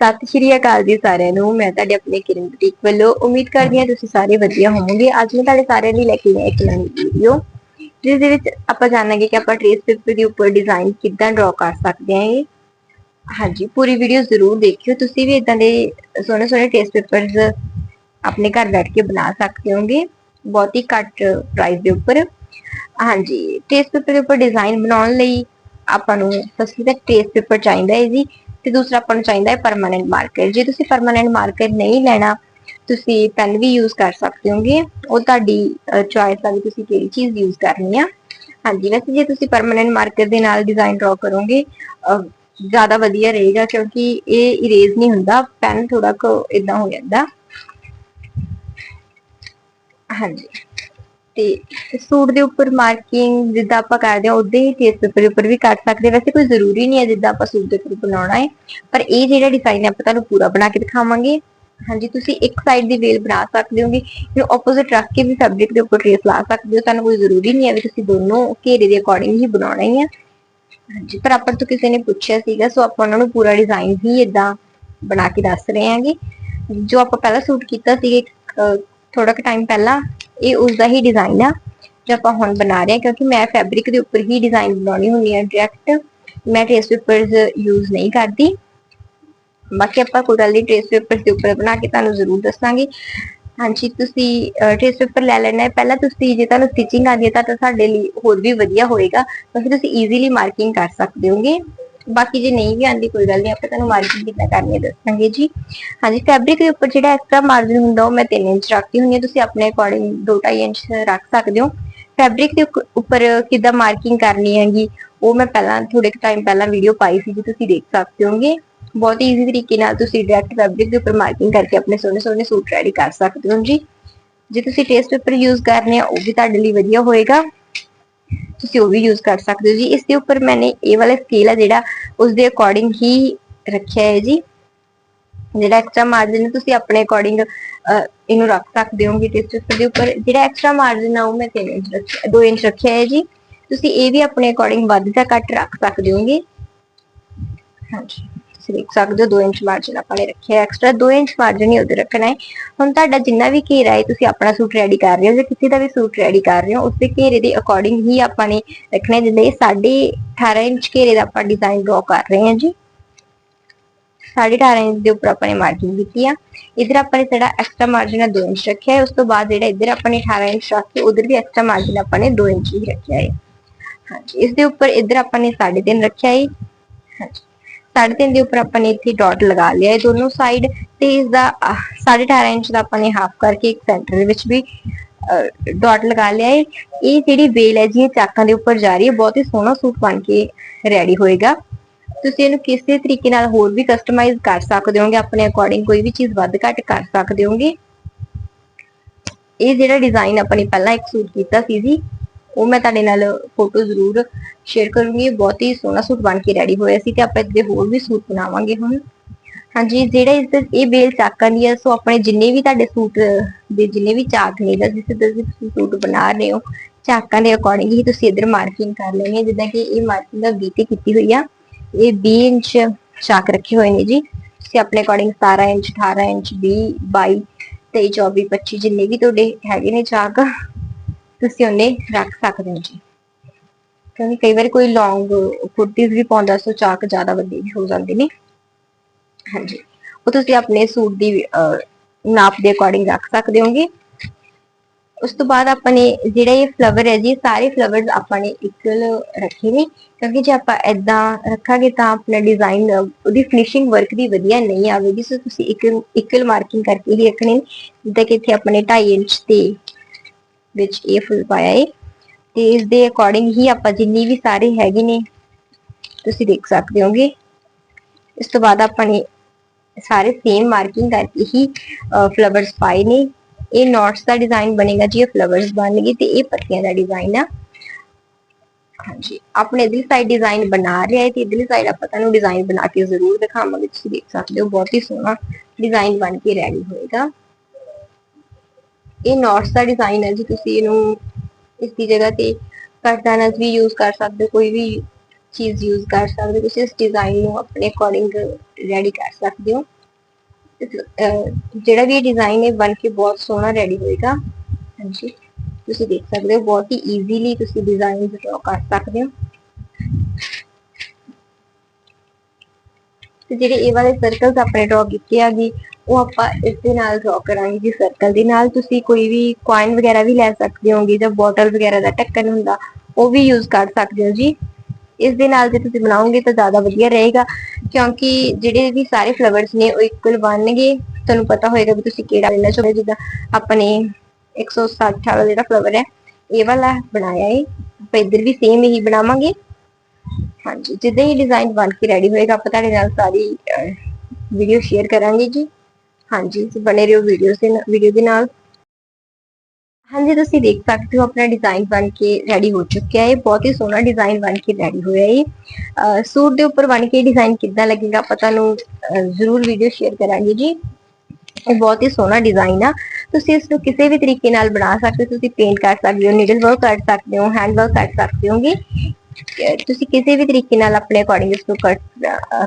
ਸਤਿ ਸ਼੍ਰੀ ਅਕਾਲ ਜੀ ਸਾਰਿਆਂ ਨੂੰ, ਮੈਂ ਤੁਹਾਡੇ ਆਪਣੇ ਕਿਰਨ ਬੁਟੀਕ ਵੱਲੋਂ ਉਮੀਦ ਕਰਦੀ ਹਾਂ ਤੁਸੀਂ ਸਾਰੇ ਵਧੀਆ ਹੋਵੋਗੇ। ਅੱਜ ਮੈਂ ਤੁਹਾਡੇ ਸਾਰਿਆਂ ਲਈ ਲੈ ਕੇ ਆਈ ਇੱਕ ਨਵੀਂ ਵੀਡੀਓ ਜਿਸ ਦੇ ਵਿੱਚ ਆਪਾਂ ਜਾਣਾਂਗੇ ਕਿ ਆਪਾਂ ਟ੍ਰੇਸ ਪੇਪਰ ਦੇ ਉੱਪਰ ਡਿਜ਼ਾਈਨ ਕਿੱਦਾਂ ਡਰਾ ਕਰ ਸਕਦੇ ਹਾਂ ਇਹ। ਹਾਂਜੀ, ਪੂਰੀ ਵੀਡੀਓ ਜ਼ਰੂਰ ਦੇਖਿਓ। ਤੁਸੀਂ ਵੀ ਇਦਾਂ ਦੇ ਸੋਹਣੇ ਸੋਹਣੇ ਟ੍ਰੇਸ ਪੇਪਰਸ ਆਪਣੇ ਘਰ ਬੈਠ ਕੇ ਬਣਾ ਸਕਦੇ ਹੋਗੇ ਬਹੁਤ ਹੀ ਘੱਟ ਪ੍ਰਾਈਸ ਦੇ ਉੱਪਰ। ਹਾਂਜੀ ਟ੍ਰੇਸ ਪੇਪਰ ਦੇ ਉੱਪਰ ਡਿਜ਼ਾਈਨ ਬਣਾਉਣ ਲਈ ਆਪਾਂ ਨੂੰ ਫਸਟ ਤਾਂ ਟ੍ਰੇਸ ਪੇਪਰ ਚਾਹੀਦਾ ਹੈ ਜੀ। ਤੇ ਦੂਸਰਾ ਆਪਾਂ ਨੂੰ ਚਾਹੀਦਾ ਹੈ ਪਰਮਾਨੈਂਟ ਮਾਰਕਰ ਜੇ ਤੁਸੀਂ ਪਰਮਾਨੈਂਟ ਮਾਰਕਰ ਨਹੀਂ ਲੈਣਾ, ਤੁਸੀਂ ਪੈਨ ਵੀ ਯੂਜ਼ ਕਰ ਸਕਦੇ ਹੋਗੇ। ਉਹ ਤੁਹਾਡੀ ਚੁਆਇਸ ਆ ਵੀ ਤੁਸੀਂ ਕਿਹੜੀ ਚੀਜ਼ ਯੂਜ਼ ਕਰਨੀ ਆ। ਹਾਂਜੀ, ਵੈਸੇ ਜੇ ਤੁਸੀਂ ਪਰਮਾਨੈਂਟ ਮਾਰਕਰ ਦੇ ਨਾਲ ਡਿਜ਼ਾਈਨ ਡਰਾ ਕਰੋਗੇ ਜ਼ਿਆਦਾ ਵਧੀਆ ਰਹੇਗਾ ਕਿਉਂਕਿ ਇਹ ਇਰੇਜ਼ ਨਹੀਂ ਹੁੰਦਾ ਪੈਨ ਥੋੜਾ ਕੁ ਇਦਾਂ ਹੋ ਜਾਂਦਾ। ਹਾਂਜੀ। ਤੇ ਸੂਟ ਦੇ ਉੱਪਰ ਮਾਰਕਿੰਗ ਜਿੱਦਾਂ ਆਪਾਂ ਕਰਦੇ ਹਾਂ ਉਦਾਂ ਹੀ ਟੇਸ ਪੇਪਰ ਉੱਪਰ ਵੀ ਕਰ ਸਕਦੇ ਵੈਸੇ ਕੋਈ ਜ਼ਰੂਰੀ ਨਹੀਂ ਹੈ ਜਿੱਦਾਂ ਆਪਾਂ ਸੂਟ ਦੇ ਉੱਪਰ ਬਣਾਉਣਾ ਹੈ। ਪਰ ਇਹ ਜਿਹੜਾ ਡਿਜ਼ਾਈਨ ਆਪਾਂ ਤੁਹਾਨੂੰ ਪੂਰਾ ਬਣਾ ਕੇ ਦਿਖਾਵਾਂਗੇ। ਹਾਂਜੀ, ਤੁਸੀਂ ਇੱਕ ਸਾਈਡ ਦੀ ਵੇਲ ਬਣਾ ਸਕਦੇ ਹੋਗੇ ਇਹਨੂੰ ਆਪੋਜ਼ਿਟ ਰੱਖ ਕੇ ਵੀ ਫੈਬਰਿਕ ਦੇ ਉੱਪਰ ਟ੍ਰੇਸ ਲਾ ਸਕਦੇ ਹੋ। ਤੁਹਾਨੂੰ ਕੋਈ ਜ਼ਰੂਰੀ ਨਹੀਂ ਹੈ ਵੀ ਤੁਸੀਂ ਦੋਨੋਂ ਘੇਰੇ ਦੇ ਅਕੋਰਡਿੰਗ ਹੀ ਬਣਾਉਣਾ ਹੀ ਹੈ। ਹਾਂਜੀ, ਪਰ ਆਪਾਂ ਤੋਂ ਕਿਸੇ ਨੇ ਪੁੱਛਿਆ ਸੀਗਾ, ਸੋ ਆਪਾਂ ਉਹਨਾਂ ਨੂੰ ਪੂਰਾ ਡਿਜ਼ਾਈਨ ਹੀ ਇਦਾਂ ਬਣਾ ਕੇ ਦੱਸ ਰਹੇ ਹਾਂਗੇ। ਜੋ ਆਪਾਂ ਪਹਿਲਾਂ ਸੂਟ ਕੀਤਾ ਸੀ ਥੋੜਾ ਕੁ ਟਾਈਮ ਪਹਿਲਾਂ ਇਹ ਉਸ ਦਾ ਹੀ ਡਿਜ਼ਾਈਨ ਆ, ਜੋ ਆਪਾਂ ਹੁਣ ਬਣਾ ਰਹੇ ਹਾਂ, ਕਿਉਂਕਿ ਮੈਂ ਫੈਬਰਿਕ ਦੇ ਉੱਪਰ ਹੀ ਡਿਜ਼ਾਈਨ ਬਣਾਉਣੀ ਹੁੰਦੀ ਹੈ ਡਾਇਰੈਕਟ ਮੈਂ ਟ੍ਰੇਸ ਪੇਪਰਸ ਯੂਜ਼ ਨਹੀਂ ਕਰਦੀ। ਬਾਕੀ ਆਪਾਂ ਕੋਈ ਗੱਲ ਨਹੀਂ ਟ੍ਰੇਸ ਪੇਪਰਸ ਦੇ ਉੱਪਰ ਬਣਾ ਕੇ ਤੁਹਾਨੂੰ ਜ਼ਰੂਰ ਦੱਸਾਂਗੇ। ਹਾਂਜੀ, ਤੁਸੀਂ ਟ੍ਰੇਸ ਪੇਪਰ ਲੈ ਲੈਣਾ ਹੈ। ਪਹਿਲਾਂ ਤੁਸੀਂ, ਜੇ ਤੁਹਾਨੂੰ ਸਟਿਚਿੰਗ ਆਉਂਦੀ ਹੈ, ਤਾਂ ਸਾਡੇ ਲਈ ਹੋਰ ਵੀ ਵਧੀਆ ਹੋਏਗਾ। ਕਿਉਂਕਿ ਤੁਸੀਂ ਈਜ਼ੀਲੀ ਮਾਰਕਿੰਗ ਕਰ ਸਕਦੇ ਹੋਗੇ। ਬਾਕੀ ਜੇ ਨਹੀਂ ਵੀ ਆਂਦੀ, ਕੋਈ ਗੱਲ ਨਹੀਂ, ਆਪਾਂ ਤੁਹਾਨੂੰ ਮਾਰਕਿੰਗ ਕਿੱਦਾਂ ਕਰਨੀ ਹੈ ਦੱਸਾਂਗੇ ਜੀ। ਹਾਂਜੀ ਫੈਬਰਿਕ ਦੇ ਉੱਪਰ ਜਿਹੜਾ ਐਕਸਟਰਾ ਮਾਰਜਨ ਹੁੰਦਾ, ਉਹ ਮੈਂ 3 ਇੰਚ ਰੱਖਦੀ ਹੁੰਦੀ ਹਾਂ, ਤੁਸੀਂ ਆਪਣੇ ਅਕੋਰਡਿੰਗ 2.5 ਇੰਚ ਰੱਖ ਸਕਦੇ ਹੋ। ਫੈਬਰਿਕ ਦੇ ਉੱਪਰ ਕਿੱਦਾਂ ਮਾਰਕਿੰਗ ਕਰਨੀ ਹੈਗੀ, ਉਹ ਮੈਂ ਪਹਿਲਾਂ ਥੋੜੇ ਟਾਈਮ ਪਹਿਲਾਂ ਵੀਡੀਓ ਪਾਈ ਸੀ ਜੀ, ਤੁਸੀਂ ਦੇਖ ਸਕਦੇ ਹੋਗੇ ਬਹੁਤ ਈਜ਼ੀ ਤਰੀਕੇ ਨਾਲ ਤੁਸੀਂ ਡਾਇਰੈਕਟ ਫੈਬਰਿਕ ਦੇ ਉੱਪਰ ਮਾਰਕਿੰਗ ਕਰਕੇ ਆਪਣੇ ਸੋਹਣੇ ਸੋਹਣੇ ਸੂਟ ਰੈਡੀ ਕਰ ਸਕਦੇ ਹੋ ਜੀ। ਜੇ ਤੁਸੀਂ ਟੇਸਟ ਪੇਪਰ ਯੂਜ਼ ਕਰਨੇ ਆ ਉਹ ਵੀ ਤੁਹਾਡੇ ਲਈ ਵਧੀਆ ਹੋਏਗਾ। ਤੁਸੀਂ ਉਹ ਵੀ ਯੂਜ਼ ਕਰ ਸਕਦੇ ਹੋ ਜੀ? ਇਸ ਦੇ ਉੱਪਰ ਮੈंने ਇਹ ਵਾਲਾ ਸਕੇਲ ਹੈ ਜਿਹੜਾ ਉਸ ਦੇ ਅਕੋਰਡਿੰਗ ਹੀ ਰੱਖਿਆ ਹੈ ਜੀ। ਜਿਹੜਾ ਐਕਸਟਰਾ ਮਾਰਜਨ ਤੁਸੀਂ ਆਪਣੇ ਅਕੋਰਡਿੰਗ ਇਹਨੂੰ ਰੱਖ ਸਕਦੇ ਹੋਗੇ ਟੇਸਟ ਦੇ ਉੱਪਰ ਜਿਹੜਾ ਐਕਸਟਰਾ ਮਾਰਜਨ ਆ, ਉਹ ਮੈਂ 3 ਇੰਚ ਰੱਖਿਆ 2 ਇੰਚ ਰੱਖਿਆ ਹੈ ਜੀ। ਤੁਸੀਂ ਇਹ ਵੀ ਆਪਣੇ ਅਕੋਰਡਿੰਗ ਵੱਧ ਜਾਂ ਘੱਟ ਰੱਖ ਸਕਦੇ ਹੋਗੇ ਹਾਂਜੀ। ਤੁਸੀਂ ਦੇਖ ਸਕਦੇ ਹੋ 2 ਇੰਚ ਮਾਰਜਨ ਆਪਾਂ ਨੇ ਰੱਖਿਆ ਐਕਸਟਰਾ 2 ਇੰਚ ਮਾਰਜਨ ਹੀ ਉਧਰ ਰੱਖਣਾ ਹੈ। ਹੁਣ ਤੁਹਾਡਾ ਜਿੰਨਾ ਵੀ ਘੇਰਾ ਹੈ, ਤੁਸੀਂ ਆਪਣਾ ਸੂਟ ਰੈਡੀ ਕਰ ਰਹੇ ਹੋ, ਜਾਂ ਕਿਸੇ ਦਾ ਵੀ ਸੂਟ ਰੈਡੀ ਕਰ ਰਹੇ ਹੋ, ਉਸ ਦੇ ਘੇਰੇ ਦੇ ਅਕੋਰਡਿੰਗ ਹੀ ਆਪਾਂ ਨੇ ਰੱਖਣਾ ਹੈ, ਜਿੱਦਾਂ ਇਹ 18.5 ਇੰਚ ਘੇਰੇ ਦਾ ਆਪਾਂ ਡਿਜ਼ਾਈਨ ਡਰਾ ਕਰ ਰਹੇ ਹਾਂ ਜੀ। 18.5 ਇੰਚ ਦੇ ਉੱਪਰ ਆਪਾਂ ਨੇ ਮਾਰਕਿੰਗ ਕੀਤੀ ਆ। ਇਧਰ ਆਪਾਂ ਨੇ ਜਿਹੜਾ ਐਕਸਟਰਾ ਮਾਰਜਨ ਹੈ 2 ਇੰਚ ਰੱਖਿਆ ਹੈ। ਉਸ ਤੋਂ ਬਾਅਦ ਜਿਹੜਾ ਇਧਰ ਆਪਾਂ ਨੇ 18 ਇੰਚ ਰੱਖ ਕੇ, ਉਧਰ ਵੀ ਐਕਸਟਰਾ ਮਾਰਜਨ ਆਪਾਂ ਨੇ 2 ਇੰਚ ਹੀ ਰੱਖਿਆ ਹੈ। ਹਾਂਜੀ, ਇਸ ਦੇ ਉੱਪਰ ਇਧਰ ਆਪਾਂ ਨੇ 3.5 ਰੱਖਿਆ ਹੈ। ਹਾਂਜੀ। 3.5 ਦੇ ਉੱਪਰ ਆਪਾਂ ਨੇ ਇੱਥੇ ਡਾਟ ਲਗਾ ਲਿਆ। ਹੈ ਦੋਨੋਂ ਸਾਈਡ ਤੇ ਇਸ ਦਾ 18.5 ਇੰਚ ਦਾ ਆਪਾਂ ਨੇ ਹਾਫ ਕਰਕੇ ਇੱਕ ਸੈਂਟਰ ਦੇ ਵਿੱਚ ਵੀ ਡਾਟ ਲਗਾ ਲਿਆ ਹੈ ਇਹ ਜਿਹੜੀ ਵੇਲ ਹੈ ਜੀ, ਇਹ ਚਾਕਾਂ ਦੇ ਉੱਪਰ ਜਾ ਰਹੀ ਹੈ। ਬਹੁਤ ਹੀ ਸੋਹਣਾ ਸੂਟ ਬਣ ਕੇ ਰੈਡੀ ਹੋਏਗਾ। ਤੁਸੀਂ ਇਹਨੂੰ ਕਿਸੇ ਤਰੀਕੇ ਨਾਲ ਹੋਰ ਵੀ ਕਸਟਮਾਈਜ਼ ਕਰ ਸਕਦੇ ਹੋਗੇ। ਆਪਣੇ ਅਕੋਰਡਿੰਗ ਕੋਈ ਵੀ ਚੀਜ਼ ਵੱਧ ਘੱਟ ਕਰ ਸਕਦੇ ਹੋਗੇ। ਇਹ ਜਿਹੜਾ ਡਿਜ਼ਾਈਨ ਆਪਾਂ ਨੇ ਪਹਿਲਾਂ ਇੱਕ ਸੂਟ ਕੀਤਾ ਸੀ ਜੀ ਉਹ ਮੈਂ ਤੁਹਾਡੇ ਨਾਲ ਫੋਟੋ ਜ਼ਰੂਰ ਸ਼ੇਅਰ ਕਰੂੰਗੀ। ਬਹੁਤ ਹੀ ਸੋਹਣਾ ਸੂਟ ਬਣ ਕੇ ਰੈਡੀ ਹੋਇਆ ਸੀ ਤੇ ਆਪਾਂ ਇਹਦੇ ਹੋਰ ਵੀ ਸੂਟ ਬਣਾਵਾਂਗੇ ਹੁਣ। ਹਾਂਜੀ, ਜਿਹੜਾ ਇਸ ਦੇ- ਇਹ ਬੇਲ ਚਾਕਾਂ ਦੀ ਹੈ ਸੋ ਆਪਣੇ ਜਿੰਨੇ ਵੀ ਤੁਹਾਡੇ ਸੂਟ ਦੇ ਜਿੰਨੇ ਵੀ ਚਾਕ ਨੇ, ਜਾਂ ਜਿਸ ਤਰ੍ਹਾਂ ਤੁਸੀਂ ਸੂਟ ਬਣਾ ਰਹੇ ਹੋ, ਚਾਕਾਂ ਦੇ ਅਕੋਰਡਿੰਗ ਹੀ ਤੁਸੀਂ ਇਧਰ ਮਾਰਕਿੰਗ ਕਰ ਲੈਣੀ ਹੈ। ਜਿੱਦਾਂ ਕਿ ਇਹ ਮਾਰਕਿੰਗ ਦਾ 20 ਤੇ ਕੀਤੀ ਹੋਈ ਆ। ਇਹ 20 ਇੰਚ ਚਾਕ ਰੱਖੇ ਹੋਏ ਨੇ ਜੀ। ਤੁਸੀਂ ਆਪਣੇ ਅਕੋਰਡਿੰਗ 17 ਇੰਚ 18 ਇੰਚ 20 22 23 24 25 ਜਿੰਨੇ ਵੀ ਤੁਹਾਡੇ ਹੈਗੇ ਨੇ ਚਾਕ ਤੁਸੀਂ ਉਹਨੇ ਰੱਖ ਸਕਦੇ ਹੋ ਜੀ। ਕਿਉਂਕਿ ਕਈ ਵਾਰੀ ਕੋਈ ਲੌਂਗ ਕੁਰਤੀਜ਼ ਵੀ ਪਾਉਂਦਾ ਸੋ ਚਾਕ ਜ਼ਿਆਦਾ ਵੱਡੇ ਵੀ ਹੋ ਜਾਂਦੇ ਨੇ। ਹਾਂਜੀ। ਉਹ ਤੁਸੀਂ ਆਪਣੇ ਸੂਟ ਦੀ ਅਹ, ਨਾਪ ਦੇ ਅਕੋਰਡਿੰਗ ਰੱਖ ਸਕਦੇ ਹੋਗੇ। ਉਸ ਤੋਂ ਬਾਅਦ ਆਪਾਂ ਨੇ ਜਿਹੜਾ ਇਹ ਫਲਾਵਰ ਹੈ ਜੀ ਸਾਰੇ ਫਲਾਵਰਸ ਆਪਾਂ ਨੇ ਇਕੁਅਲ ਰੱਖੇ ਨੇ। ਕਿਉਂਕਿ ਜੇ ਆਪਾਂ ਐਦਾਂ ਰੱਖਾਂਗੇ ਤਾਂ ਆਪਣਾ ਡਿਜ਼ਾਈਨ ਉਹਦੀ ਫਿਨਿਸ਼ਿੰਗ ਵਰਕ ਦੀ ਵਧੀਆ ਨਹੀਂ ਆਵੇਗੀ। ਸੋ ਤੁਸੀਂ ਇੱਕ ਇਕੁਅਲ ਮਾਰਕਿੰਗ ਕਰਕੇ ਹੀ ਰੱਖਣੇ ਨੇ। ਜਿੱਦਾਂ ਕਿ ਇੱਥੇ ਆਪਾਂ ਨੇ 2.5 ਇੰਚ ਤੇ ਵਿੱਚ ਇਹ ਫੁੱਲ ਪਾਇਆ ਹੈ ਤੇ ਇਸ ਦੇ ਅਕੋਰਡਿੰਗ ਹੀ ਆਪਾਂ ਜਿੰਨੀ ਵੀ ਸਾਰੇ ਹੈਗੇ ਨੇ, ਤੁਸੀਂ ਦੇਖ ਸਕਦੇ ਹੋਗੇ। ਇਸ ਤੋਂ ਬਾਅਦ ਆਪਾਂ ਨੇ ਸਾਰੇ ਸੇਮ ਮਾਰਕਿੰਗ ਕਰਕੇ ਹੀ ਫਲਾਵਰਸ ਪਾਏ ਨੇ। ਇਹ ਨੋਟਸ ਦਾ ਡਿਜ਼ਾਈਨ ਬਣੇਗਾ ਜੀ, ਇਹ ਫਲਾਵਰਸ ਬਣਨਗੇ ਤੇ ਇਹ ਪੱਤੀਆਂ ਦਾ ਡਿਜ਼ਾਈਨ ਆ। ਹਾਂਜੀ, ਆਪਣੇ ਇਧਰਲੀ ਸਾਈਡ ਡਿਜ਼ਾਈਨ ਬਣਾ ਰਿਹਾ ਹੈ ਤੇ ਇਧਰਲੀ ਸਾਈਡ ਆਪਾਂ ਤੁਹਾਨੂੰ ਡਿਜ਼ਾਈਨ ਬਣਾ ਕੇ ਜ਼ਰੂਰ ਦਿਖਾਵਾਂਗੇ। ਤੁਸੀਂ ਦੇਖ ਸਕਦੇ ਹੋ, ਬਹੁਤ ਹੀ ਸੋਹਣਾ ਡਿਜ਼ਾਈਨ ਬਣ ਕੇ ਰੈਡੀ ਹੋਏਗਾ। ਇਹ ਨੋਟਸ ਦਾ ਡਿਜ਼ਾਈਨ ਹੈ ਜੀ, ਤੁਸੀਂ ਇਹਨੂੰ ਇਸ ਦੀ ਜਗ੍ਹਾ ਤੇ ਕਰਦਾਨਸ ਵੀ ਯੂਜ਼ ਕਰ ਸਕਦੇ ਕੋਈ ਵੀ ਚੀਜ਼ ਯੂਜ਼ ਕਰ ਸਕਦੇ ਹੋ, ਤੁਸੀਂ ਇਸ ਡਿਜ਼ਾਈਨ ਨੂੰ ਆਪਣੇ ਅਕੋਰਡਿੰਗ ਰੈਡੀ ਕਰ ਸਕਦੇ ਹੋ। ਜਿਹੜਾ ਵੀ ਡਿਜ਼ਾਈਨ ਹੈ, ਬਣ ਕੇ ਬਹੁਤ ਸੋਹਣਾ ਰੈਡੀ ਹੋਏਗਾ। ਹਾਂਜੀ, ਤੁਸੀਂ ਦੇਖ ਸਕਦੇ ਹੋ, ਬਹੁਤ ਹੀ ਈਜ਼ੀਲੀ ਤੁਸੀਂ ਡਿਜ਼ਾਈਨ ਡਰਾ ਕਰ ਸਕਦੇ ਹੋ। ਤੇ ਜਿਹੜੇ ਇਹ ਵਾਲੇ ਸਰਕਲਸ ਆਪਣੇ ਡਰਾ ਕੀਤੇ ਆਗੇ ਉਹ ਆਪਾਂ ਇਸ ਦੇ ਨਾਲ ਡਰਾ ਕਰਾਂਗੇ ਜੀ ਸਰਕਲ ਦੇ। ਨਾਲ ਤੁਸੀਂ ਕੋਈ ਵੀ ਕੋਇਨ ਵਗੈਰਾ ਵੀ ਲੈ ਸਕਦੇ ਹੋਗੇ ਜਾਂ ਬੋਟਲ ਵਗੈਰਾ ਦਾ ਢੱਕਣ ਹੁੰਦਾ, ਉਹ ਵੀ ਯੂਜ਼ ਕਰ ਸਕਦੇ ਹੋ ਜੀ। ਇਸ ਦੇ ਨਾਲ ਜੇ ਤੁਸੀਂ ਬਣਾਓਗੇ ਤਾਂ ਜ਼ਿਆਦਾ ਵਧੀਆ ਰਹੇਗਾ, ਕਿਉਂਕਿ ਜਿਹੜੇ ਵੀ ਸਾਰੇ ਫਲਾਵਰਸ ਨੇ ਉਹ ਇਕੁਅਲ ਬਣਨਗੇ। ਤੁਹਾਨੂੰ ਪਤਾ ਹੋਏਗਾ ਵੀ ਤੁਸੀਂ ਕਿਹੜਾ ਲੈਣਾ ਚਾਹੁੰਦੇ ਜਿੱਦਾਂ ਆਪਣੇ 160 ਵਾਲਾ ਜਿਹੜਾ ਫਲਾਵਰ ਹੈ, ਇਹ ਵਾਲਾ ਬਣਾਇਆ ਹੈ ਆਪਾਂ ਇੱਧਰ ਵੀ ਸੇਮ ਹੀ ਬਣਾਵਾਂਗੇ। ਹਾਂਜੀ, ਜਿੱਦਾਂ ਹੀ ਡਿਜ਼ਾਈਨ ਬਣ ਕੇ ਰੈਡੀ ਹੋਏਗਾ, ਆਪਾਂ ਤੁਹਾਡੇ ਨਾਲ ਸਾਰੀ ਵੀਡੀਓ ਸ਼ੇਅਰ ਕਰਾਂਗੇ ਜੀ। ਹਾਂਜੀ ਤੁਸੀਂ ਬਣੇ ਰਹੋ ਵੀਡੀਓ ਦੇ ਵੀਡੀਓ ਦੇ ਨਾਲ। ਹਾਂਜੀ ਤੁਸੀਂ ਦੇਖ ਸਕਦੇ ਹੋ ਆਪਣਾ ਡਿਜ਼ਾਈਨ ਬਣ ਕੇ ਰੈਡੀ ਹੋ ਚੁੱਕਿਆ ਹੈ। ਬਹੁਤ ਹੀ ਸੋਹਣਾ ਡਿਜ਼ਾਈਨ ਬਣ ਕੇ ਰੈਡੀ ਹੋਇਆ ਹੈ। ਸੂਟ ਦੇ ਉੱਪਰ ਬਣ ਕੇ ਡਿਜ਼ਾਈਨ ਕਿੱਦਾਂ ਲੱਗੇਗਾ ਆਪਾਂ ਤੁਹਾਨੂੰ ਅਹ, ਜ਼ਰੂਰ ਵੀਡੀਓ ਸ਼ੇਅਰ ਕਰਾਂਗੇ ਜੀ। ਇਹ ਬਹੁਤ ਹੀ ਸੋਹਣਾ ਡਿਜ਼ਾਈਨ ਆ। ਤੁਸੀਂ ਇਸ ਨੂੰ ਕਿਸੇ ਵੀ ਤਰੀਕੇ ਨਾਲ ਬਣਾ ਸਕਦੇ ਹੋ। ਤੁਸੀਂ ਪੇਂਟ ਕਰ ਸਕਦੇ ਹੋ ਨੀਡਲ ਵਰਕ ਕਰ ਸਕਦੇ ਹੋ ਹੈਂਡ ਵਰਕ ਕਰ ਸਕਦੇ ਹੋਗੇ। ਅਹ ਤੁਸੀਂ ਕਿਸੇ ਵੀ ਤਰੀਕੇ ਨਾਲ ਆਪਣੇ ਅਕੋਰਡਿੰਗ ਇਸ ਨੂੰ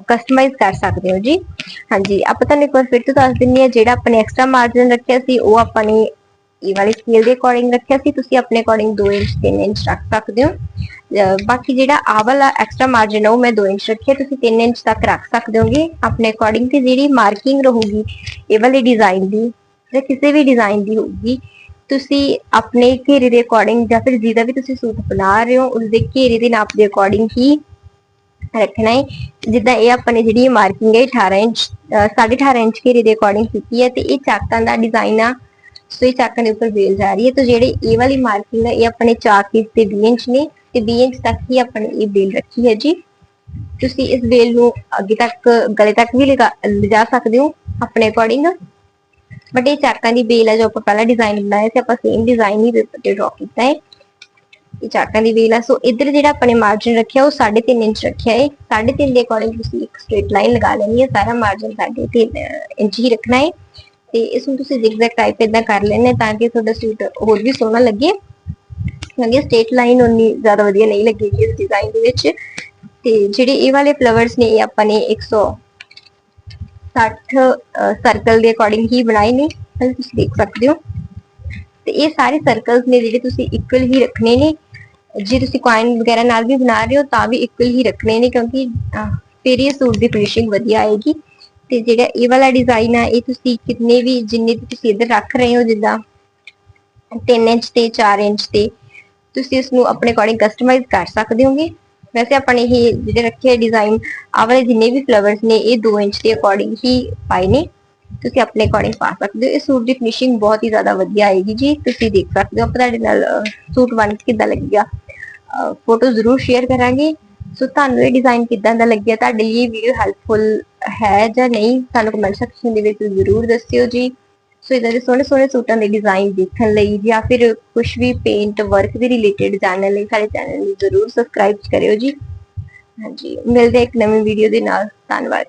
ਕਸਟਮਾਈਜ਼ ਕਰ ਸਕਦੇ ਹੋ ਜੀ। ਹਾਂਜੀ, ਆਪਾਂ ਤੁਹਾਨੂੰ ਇੱਕ ਵਾਰ ਫਿਰ ਤੋਂ ਦੱਸ ਦਿੰਨੀ ਆ ਜਿਹੜਾ ਆਪਣੇ ਐਕਸਟਰਾ ਮਾਰਜਨ ਰੱਖਿਆ ਸੀ, ਉਹ ਆਪਾਂ ਨੇ ਇਹ ਵਾਲੇ ਸਕੇਲ ਦੇ ਅਕੋਰਡਿੰਗ ਰੱਖਿਆ ਸੀ। ਤੁਸੀਂ ਆਪਣੇ ਅਕੋਰਡਿੰਗ 2 ਇੰਚ 3 ਇੰਚ ਰੱਖ ਸਕਦੇ ਹੋ। ਬਾਕੀ ਜਿਹੜਾ ਆਹ ਵਾਲਾ ਐਕਸਟਰਾ ਮਾਰਜਨ ਹੈ ਉਹ ਮੈਂ 2 ਇੰਚ ਰੱਖਿਆ। ਤੁਸੀਂ 3 ਇੰਚ ਤੱਕ ਰੱਖ ਸਕਦੇ ਹੋਗੇ। ਆਪਣੇ ਅਕੋਰਡਿੰਗ ਤੇ ਜਿਹੜੀ ਮਾਰਕਿੰਗ ਰਹੂਗੀ, ਇਹ ਵਾਲੇ ਡਿਜ਼ਾਈਨ ਦੀ ਜਾਂ ਕਿਸੇ ਵੀ ਡਿਜ਼ਾਈਨ ਦੀ ਹੋਊਗੀ ਤੁਸੀਂ ਆਪਣੇ ਘੇਰੇ ਦੇ ਅਕੋਰਡਿੰਗ ਜਾਂ ਫਿਰ ਜਿਹਦਾ ਵੀ ਤੁਸੀਂ ਸੂਟ ਬਣਾ ਰਹੇ ਹੋ ਉਸ ਦੇ ਘੇਰੇ ਦੇ ਨਾਪ ਦੇ ਅਕੋਰਡਿੰਗ ਹੀ ਰੱਖਣਾ ਹੈ। ਜਿੱਦਾਂ ਇਹ ਆਪਾਂ ਨੇ ਜਿਹੜੀ ਮਾਰਕਿੰਗ ਹੈ 18 ਇੰਚ 18.5 ਇੰਚ ਘੇਰੇ ਦੇ ਅਕੋਰਡਿੰਗ ਕੀਤੀ ਹੈ ਤੇ ਇਹ ਚਾਕਾਂ ਦਾ ਡਿਜ਼ਾਈਨ ਆ, ਸੋ ਇਹ ਚਾਕਾਂ ਦੇ ਉੱਪਰ ਵੇਲ ਜਾ ਰਹੀ ਹੈ। ਤੇ ਜਿਹੜੇ ਇਹ ਵਾਲੀ ਮਾਰਕਿੰਗ ਹੈ, ਇਹ ਆਪਣੇ ਚਾਕ ਇਸ ਤੇ 20 ਇੰਚ ਨੇ ਤੇ 20 ਇੰਚ ਤੱਕ ਹੀ ਆਪਣੇ ਇਹ ਬੇਲ ਰੱਖੀ ਹੈ ਜੀ। ਤੁਸੀਂ ਇਸ ਬੇਲ ਨੂੰ ਅੱਗੇ ਤੱਕ, ਗਲੇ ਤੱਕ ਵੀ ਲਗਾ, ਲਿਜਾ ਸਕਦੇ ਹੋ ਆਪਣੇ ਅਕੋਰਡਿੰਗ ਬਟ ਇਹ ਚਾਕਾਂ ਦੀ ਬੇਲ ਹੈ ਜੋ ਆਪਾਂ ਪਹਿਲਾਂ ਡਿਜ਼ਾਈਨ ਬਣਾਇਆ ਸੀ, ਆਪਾਂ ਸੇਮ ਡਿਜ਼ਾਈਨ ਹੀ ਪੇਪਰ ਤੇ ਡਰਾ ਕੀਤਾ ਹੈ। ਇਹ ਚਾਕਾਂ ਦੀ ਬੇਲ ਹੈ ਸੋ ਇੱਧਰ ਜਿਹੜਾ ਆਪਾਂ ਨੇ ਮਾਰਜਨ ਰੱਖਿਆ, ਉਹ 3.5 ਇੰਚ ਰੱਖਿਆ ਹੈ। 3.5 ਦੇ ਅਕੋਰਡਿੰਗ ਤੁਸੀਂ ਇੱਕ ਸਟ੍ਰੇਟ ਲਾਈਨ ਲਗਾ ਲੈਣੀ ਹੈ, ਸਾਰਾ ਮਾਰਜਨ 3.5 ਇੰਚ ਹੀ ਰੱਖਣਾ ਹੈ। ਤੇ ਇਸ ਨੂੰ ਤੁਸੀਂ ਜ਼ਿਗਜ਼ੈਗ ਟਾਈਪ ਇਦਾਂ ਕਰ ਲੈਣੇ ਤਾਂ ਕਿ ਤੁਹਾਡਾ ਸੂਟ ਹੋਰ ਵੀ ਸੋਹਣਾ ਲੱਗੇ। ਕਿਉਂਕਿ ਸਟੇਟ ਲਾਈਨ ਉਨੀ ਜ਼ਿਆਦਾ ਵਧੀਆ ਨਹੀਂ ਲੱਗੇਗੀ ਇਸ ਡਿਜ਼ਾਈਨ ਦੇ ਵਿੱਚ। ਤੇ ਜਿਹੜੇ ਇਹ ਵਾਲੇ ਫਲਾਵਰਸ ਨੇ, ਇਹ ਆਪਾਂ ਨੇ 160 ਸਰਕਲ ਦੇ ਅਕੋਰਡਿੰਗ ਹੀ ਬਣਾਏ ਨੇ ਤੁਸੀਂ ਦੇਖ ਸਕਦੇ ਹੋ। ਤੇ ਇਹ ਸਾਰੇ ਸਰਕਲਸ ਨੇ ਜਿਹੜੇ ਤੁਸੀਂ ਇਕੁਅਲ ਹੀ ਰੱਖਣੇ ਨੇ। ਜੇ ਤੁਸੀਂ ਕੋਇਨ ਵਗੈਰਾ ਨਾਲ ਵੀ ਬਣਾ ਰਹੇ ਹੋ, ਤਾਂ ਵੀ ਇਕੁਅਲ ਹੀ ਰੱਖਣੇ ਨੇ, ਕਿਉਂਕਿ ਫਿਰ ਇਹ ਸੂਟ ਦੀ ਫਿਨਿਸ਼ਿੰਗ ਵਧੀਆ ਆਏਗੀ। ਤੇ ਜਿਹੜਾ ਇਹ ਵਾਲਾ ਡਿਜ਼ਾਈਨ ਆ, ਇਹ ਤੁਸੀਂ ਕਿੰਨੇ ਵੀ, ਜਿੰਨੇ ਵੀ ਤੁਸੀਂ ਇੱਧਰ ਰੱਖ ਰਹੇ ਹੋ, ਜਿੱਦਾਂ 3 ਇੰਚ ਤੇ 4 ਇੰਚ ਤੇ, ਤੁਸੀਂ ਇਸ ਨੂੰ ਆਪਣੇ ਅਕੋਰਡਿੰਗ ਕਸਟਮਾਈਜ਼ ਕਰ ਸਕਦੇ ਹੋਗੇ। ਵੈਸੇ ਆਪਾਂ ਨੇ ਇਹ ਜਿਹੜੇ ਰੱਖੇ ਡਿਜ਼ਾਈਨ ਆਹ ਵਾਲੇ ਜਿੰਨੇ ਵੀ ਫਲਾਵਰਸ ਨੇ, ਇਹ 2 ਇੰਚ ਦੇ ਅਕੋਰਡਿੰਗ ਹੀ ਪਾਏ ਨੇ। ਤੁਸੀਂ ਆਪਣੇ ਅਕੋਰਡਿੰਗ ਪਾ ਸਕਦੇ ਹੋ। ਇਹ ਸੂਟ ਦੀ ਫਿਨਿਸ਼ਿੰਗ ਬਹੁਤ ਹੀ ਜ਼ਿਆਦਾ ਵਧੀਆ ਆਏਗੀ ਜੀ। ਤੁਸੀਂ ਦੇਖ ਸਕਦੇ ਹੋ ਤੁਹਾਡੇ ਨਾਲ ਸੂਟ ਬਣ ਕੇ ਕਿੱਦਾਂ ਲੱਗਿਆ। ਫੋਟੋ ਜ਼ਰੂਰ ਸ਼ੇਅਰ ਕਰਾਂਗੇ। ਸੋ ਤੁਹਾਨੂੰ ਇਹ ਡਿਜ਼ਾਈਨ ਕਿੱਦਾਂ ਦਾ ਲੱਗਿਆ? ਤੁਹਾਡੇ ਲਈ ਇਹ ਵੀਡੀਓ ਹੈਲਪਫੁਲ ਹੈ ਜਾਂ ਨਹੀਂ? ਸਾਨੂੰ ਕਮੈਂਟ ਸੈਕਸ਼ਨ ਦੇ ਵਿੱਚ ਜ਼ਰੂਰ ਦੱਸਿਓ ਜੀ। ਸੋ ਇਦਾਂ ਦੇ ਸੋਹਣੇ ਸੋਹਣੇ ਸੂਟਾਂ ਦੇ ਡਿਜ਼ਾਈਨ ਦੇਖਣ ਲਈ ਜਾਂ ਫਿਰ ਕੁਝ ਵੀ ਪੇਂਟ ਵਰਕ ਦੇ ਰਿਲੇਟਡ ਜਾਣਨ ਲਈ ਸਾਡੇ ਚੈਨਲ ਨੂੰ ਜ਼ਰੂਰ ਸਬਸਕ੍ਰਾਈਬ ਕਰਿਓ ਜੀ ਹਾਂਜੀ ਮਿਲਦੇ ਇੱਕ ਨਵੀਂ ਵੀਡੀਓ ਦੇ ਨਾਲ ਧੰਨਵਾਦ